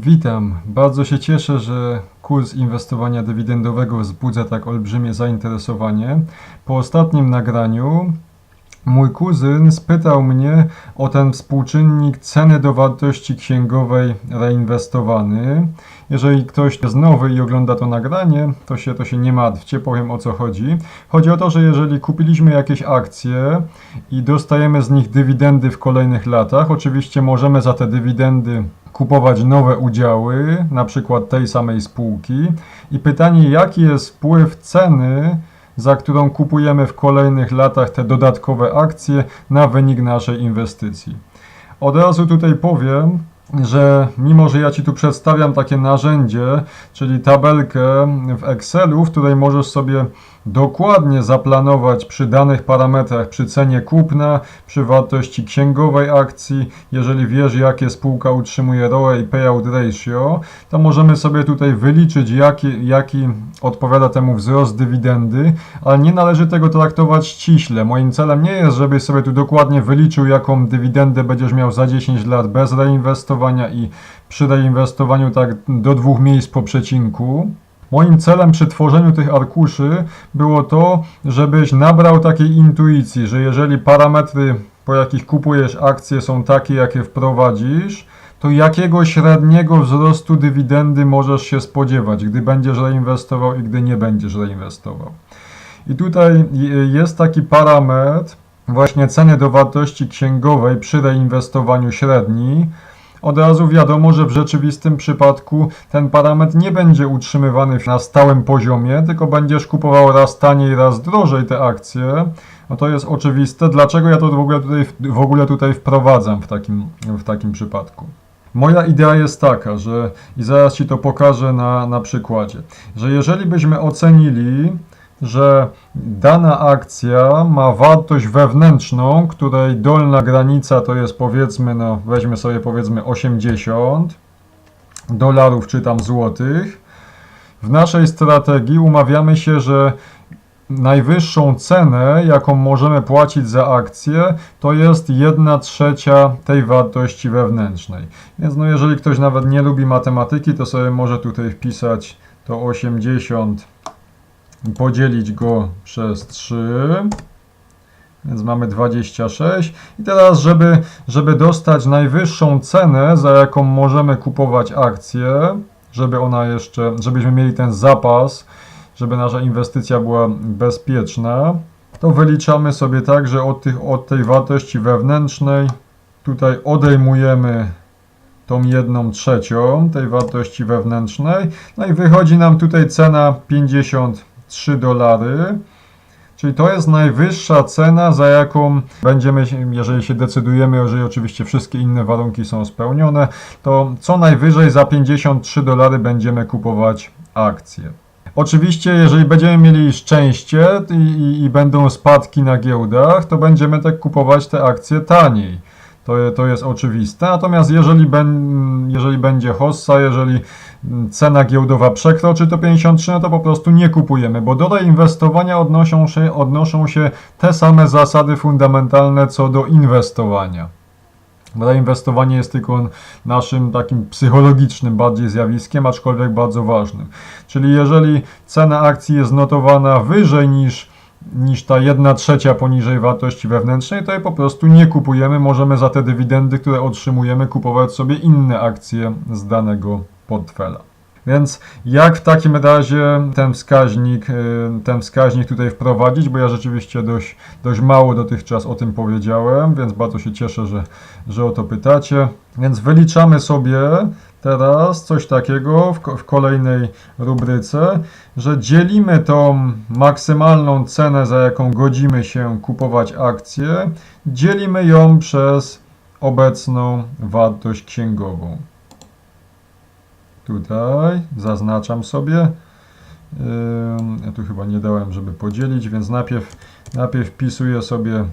Witam. Bardzo się cieszę, że kurs inwestowania dywidendowego wzbudza tak olbrzymie zainteresowanie. Po ostatnim nagraniu mój kuzyn spytał mnie o ten współczynnik ceny do wartości księgowej reinwestowany. Jeżeli ktoś jest nowy i ogląda to nagranie, to się, to się nie martwcie, powiem o co chodzi. Chodzi o to, że jeżeli kupiliśmy jakieś akcje i dostajemy z nich dywidendy w kolejnych latach, oczywiście możemy za te dywidendy kupować nowe udziały, na przykład tej samej spółki. I pytanie, jaki jest wpływ ceny, za którą kupujemy w kolejnych latach te dodatkowe akcje na wynik naszej inwestycji. Od razu tutaj powiem, że mimo, że ja Ci tu przedstawiam takie narzędzie, czyli tabelkę w Excelu, w której możesz sobie dokładnie zaplanować przy danych parametrach, przy cenie kupna, przy wartości księgowej akcji, jeżeli wiesz, jakie spółka utrzymuje ROE i payout ratio, to możemy sobie tutaj wyliczyć, jaki, jaki odpowiada temu wzrost dywidendy, ale nie należy tego traktować ściśle. Moim celem nie jest, żebyś sobie tu dokładnie wyliczył, jaką dywidendę będziesz miał za 10 lat bez reinwestowania i przy reinwestowaniu tak do dwóch miejsc po przecinku. Moim celem przy tworzeniu tych arkuszy było to, żebyś nabrał takiej intuicji, że jeżeli parametry, po jakich kupujesz akcje są takie, jakie wprowadzisz, to jakiego średniego wzrostu dywidendy możesz się spodziewać, gdy będziesz reinwestował i gdy nie będziesz reinwestował. I tutaj jest taki parametr, właśnie ceny do wartości księgowej przy reinwestowaniu średni, od razu wiadomo, że w rzeczywistym przypadku ten parametr nie będzie utrzymywany na stałym poziomie, tylko będziesz kupował raz taniej, raz drożej te akcje. No to jest oczywiste. Dlaczego ja to w ogóle tutaj, w ogóle tutaj wprowadzam w takim, w takim przypadku? Moja idea jest taka, że i zaraz Ci to pokażę na, na przykładzie, że jeżeli byśmy ocenili, że dana akcja ma wartość wewnętrzną, której dolna granica to jest powiedzmy, no weźmy sobie powiedzmy 80 dolarów czy tam złotych. W naszej strategii umawiamy się, że najwyższą cenę, jaką możemy płacić za akcję, to jest 1 trzecia tej wartości wewnętrznej. Więc no jeżeli ktoś nawet nie lubi matematyki, to sobie może tutaj wpisać to 80 podzielić go przez 3. Więc mamy 26. I teraz, żeby, żeby dostać najwyższą cenę, za jaką możemy kupować akcje, żeby ona jeszcze, żebyśmy mieli ten zapas, żeby nasza inwestycja była bezpieczna, to wyliczamy sobie tak, że od, tych, od tej wartości wewnętrznej tutaj odejmujemy tą jedną trzecią tej wartości wewnętrznej. No i wychodzi nam tutaj cena 53 dolary. Czyli to jest najwyższa cena, za jaką będziemy, jeżeli się decydujemy, jeżeli oczywiście wszystkie inne warunki są spełnione, to co najwyżej za 53 dolary będziemy kupować akcje. Oczywiście, jeżeli będziemy mieli szczęście i, i, i będą spadki na giełdach, to będziemy tak kupować te akcje taniej. To, to jest oczywiste. Natomiast jeżeli, ben, jeżeli będzie hossa, jeżeli cena giełdowa przekroczy to 53, no to po prostu nie kupujemy, bo do reinwestowania odnoszą się, odnoszą się te same zasady fundamentalne co do inwestowania. Reinwestowanie jest tylko naszym takim psychologicznym bardziej zjawiskiem, aczkolwiek bardzo ważnym. Czyli jeżeli cena akcji jest notowana wyżej niż niż ta jedna trzecia poniżej wartości wewnętrznej, to je po prostu nie kupujemy. Możemy za te dywidendy, które otrzymujemy, kupować sobie inne akcje z danego portfela. Więc jak w takim razie ten wskaźnik, y, ten wskaźnik tutaj wprowadzić, bo ja rzeczywiście dość, dość mało dotychczas o tym powiedziałem, więc bardzo się cieszę, że, że o to pytacie. Więc wyliczamy sobie teraz coś takiego w, w kolejnej rubryce, że dzielimy tą maksymalną cenę, za jaką godzimy się kupować akcje, dzielimy ją przez obecną wartość księgową. Tutaj zaznaczam sobie. Ja tu chyba nie dałem, żeby podzielić, więc najpierw, najpierw wpisuję sobie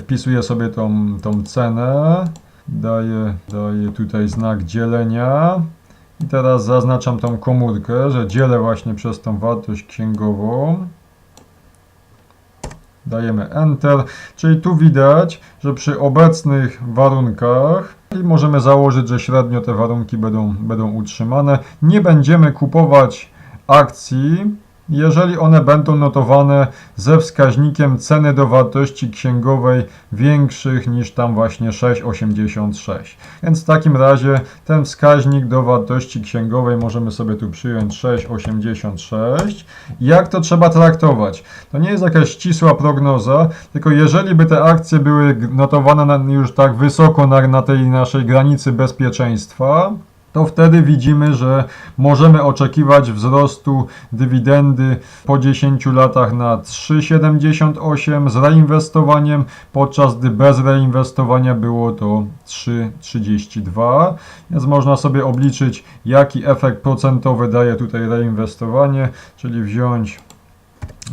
wpisuję sobie tą, tą cenę, daję, daję tutaj znak dzielenia i teraz zaznaczam tą komórkę, że dzielę właśnie przez tą wartość księgową. Dajemy Enter, czyli tu widać, że przy obecnych warunkach I możemy założyć, że średnio te warunki będą, będą utrzymane. Nie będziemy kupować akcji, jeżeli one będą notowane ze wskaźnikiem ceny do wartości księgowej większych niż tam właśnie 6,86. Więc w takim razie ten wskaźnik do wartości księgowej możemy sobie tu przyjąć 6,86. Jak to trzeba traktować? To nie jest jakaś ścisła prognoza, tylko jeżeli by te akcje były notowane już tak wysoko na, na tej naszej granicy bezpieczeństwa, to wtedy widzimy, że możemy oczekiwać wzrostu dywidendy po 10 latach na 3,78 z reinwestowaniem, podczas gdy bez reinwestowania było to 3,32. Więc można sobie obliczyć, jaki efekt procentowy daje tutaj reinwestowanie, czyli wziąć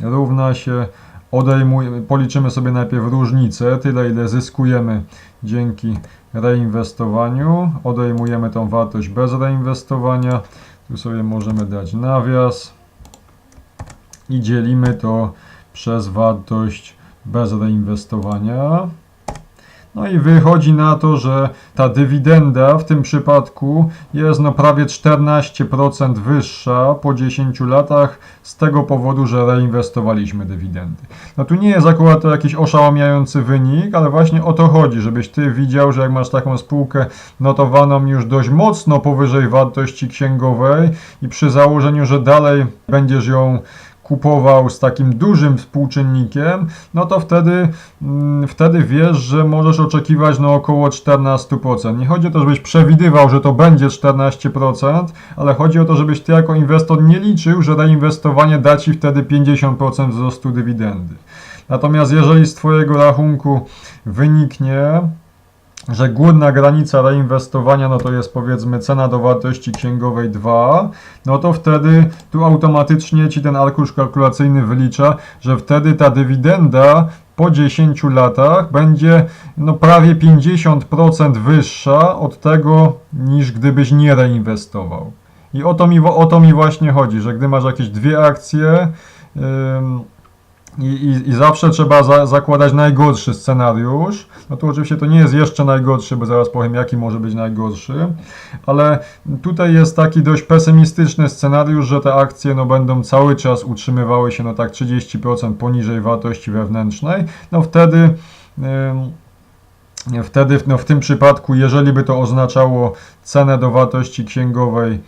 równa się odejmujemy, policzymy sobie najpierw różnicę, tyle ile zyskujemy dzięki reinwestowaniu, odejmujemy tą wartość bez reinwestowania, tu sobie możemy dać nawias i dzielimy to przez wartość bez reinwestowania. No i wychodzi na to, że ta dywidenda w tym przypadku jest no prawie 14% wyższa po 10 latach z tego powodu, że reinwestowaliśmy dywidendy. No tu nie jest akurat to jakiś oszałamiający wynik, ale właśnie o to chodzi, żebyś ty widział, że jak masz taką spółkę notowaną już dość mocno powyżej wartości księgowej i przy założeniu, że dalej będziesz ją kupował z takim dużym współczynnikiem, no to wtedy, mm, wtedy wiesz, że możesz oczekiwać no około 14%. Nie chodzi o to, żebyś przewidywał, że to będzie 14%, ale chodzi o to, żebyś ty jako inwestor nie liczył, że reinwestowanie da ci wtedy 50% wzrostu dywidendy. Natomiast jeżeli z twojego rachunku wyniknie, że górna granica reinwestowania no to jest powiedzmy cena do wartości księgowej 2, no to wtedy tu automatycznie ci ten arkusz kalkulacyjny wylicza, że wtedy ta dywidenda po 10 latach będzie no prawie 50% wyższa od tego niż gdybyś nie reinwestował. I o to mi, o to mi właśnie chodzi, że gdy masz jakieś dwie akcje, ym, i, i, I zawsze trzeba za, zakładać najgorszy scenariusz. No tu oczywiście to nie jest jeszcze najgorszy, bo zaraz powiem, jaki może być najgorszy, ale tutaj jest taki dość pesymistyczny scenariusz, że te akcje no, będą cały czas utrzymywały się no tak 30% poniżej wartości wewnętrznej. No wtedy. Ym, Wtedy no, w tym przypadku, jeżeli by to oznaczało cenę do wartości księgowej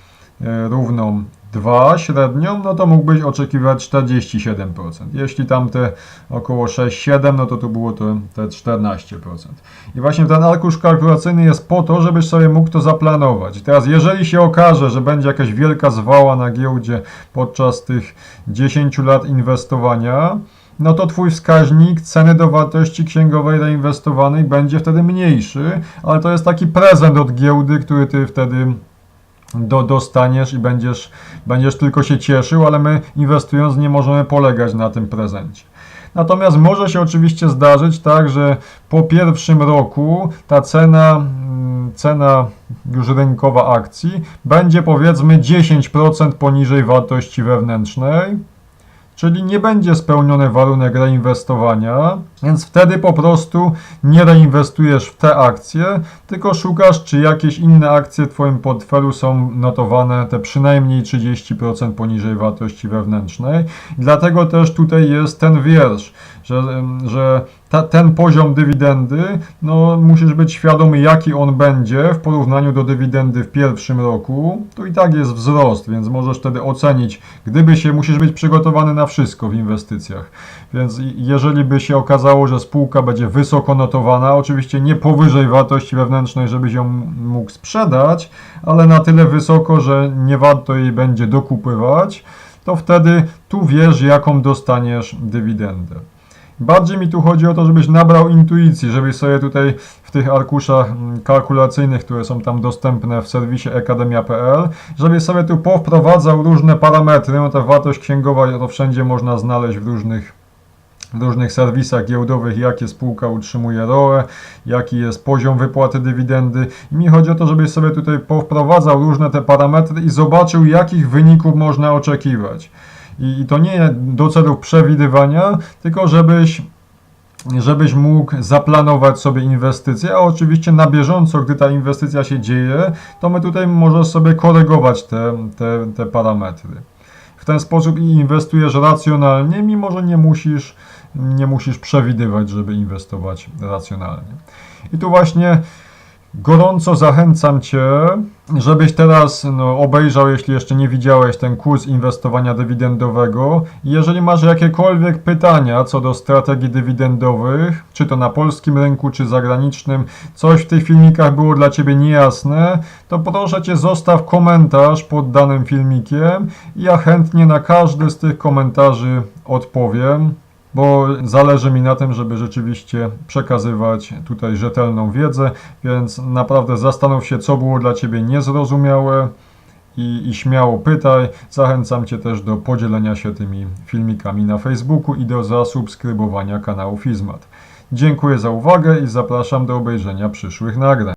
e, równą 2 średnią, no to mógłbyś oczekiwać 47%. Jeśli tamte około 6-7, no to tu było to te 14%. I właśnie ten arkusz kalkulacyjny jest po to, żebyś sobie mógł to zaplanować. I teraz jeżeli się okaże, że będzie jakaś wielka zwała na giełdzie podczas tych 10 lat inwestowania, no to Twój wskaźnik ceny do wartości księgowej reinwestowanej będzie wtedy mniejszy, ale to jest taki prezent od giełdy, który Ty wtedy do, dostaniesz i będziesz, będziesz tylko się cieszył, ale my inwestując nie możemy polegać na tym prezencie. Natomiast może się oczywiście zdarzyć tak, że po pierwszym roku ta cena, mm, cena już rynkowa akcji będzie powiedzmy 10% poniżej wartości wewnętrznej czyli nie będzie spełniony warunek reinwestowania, więc wtedy po prostu nie reinwestujesz w te akcje, tylko szukasz, czy jakieś inne akcje w Twoim portfelu są notowane te przynajmniej 30% poniżej wartości wewnętrznej. Dlatego też tutaj jest ten wiersz, że, że ta, ten poziom dywidendy, no musisz być świadomy jaki on będzie w porównaniu do dywidendy w pierwszym roku, to i tak jest wzrost, więc możesz wtedy ocenić, gdyby się, musisz być przygotowany na wszystko w inwestycjach, więc jeżeli by się okazało, że spółka będzie wysoko notowana, oczywiście nie powyżej wartości wewnętrznej, żebyś ją mógł sprzedać, ale na tyle wysoko, że nie warto jej będzie dokupywać, to wtedy tu wiesz jaką dostaniesz dywidendę. Bardziej mi tu chodzi o to, żebyś nabrał intuicji, żebyś sobie tutaj w tych arkuszach mm, kalkulacyjnych, które są tam dostępne w serwisie akademia.pl, żebyś sobie tu powprowadzał różne parametry, no ta wartość księgowa to wszędzie można znaleźć w różnych w różnych serwisach giełdowych, jakie spółka utrzymuje ROE, jaki jest poziom wypłaty dywidendy. I mi chodzi o to, żebyś sobie tutaj powprowadzał różne te parametry i zobaczył, jakich wyników można oczekiwać. I to nie do celów przewidywania, tylko żebyś żebyś mógł zaplanować sobie inwestycje, a oczywiście na bieżąco, gdy ta inwestycja się dzieje, to my tutaj możesz sobie korygować te, te, te parametry. W ten sposób i inwestujesz racjonalnie, mimo że nie musisz, nie musisz przewidywać, żeby inwestować racjonalnie. I tu właśnie gorąco zachęcam Cię, żebyś teraz no, obejrzał, jeśli jeszcze nie widziałeś, ten kurs inwestowania dywidendowego. Jeżeli masz jakiekolwiek pytania co do strategii dywidendowych, czy to na polskim rynku, czy zagranicznym, coś w tych filmikach było dla Ciebie niejasne, to proszę Cię zostaw komentarz pod danym filmikiem ja chętnie na każdy z tych komentarzy odpowiem bo zależy mi na tym, żeby rzeczywiście przekazywać tutaj rzetelną wiedzę, więc naprawdę zastanów się, co było dla Ciebie niezrozumiałe i, i śmiało pytaj. Zachęcam Cię też do podzielenia się tymi filmikami na Facebooku i do zasubskrybowania kanału Fizmat. Dziękuję za uwagę i zapraszam do obejrzenia przyszłych nagrań.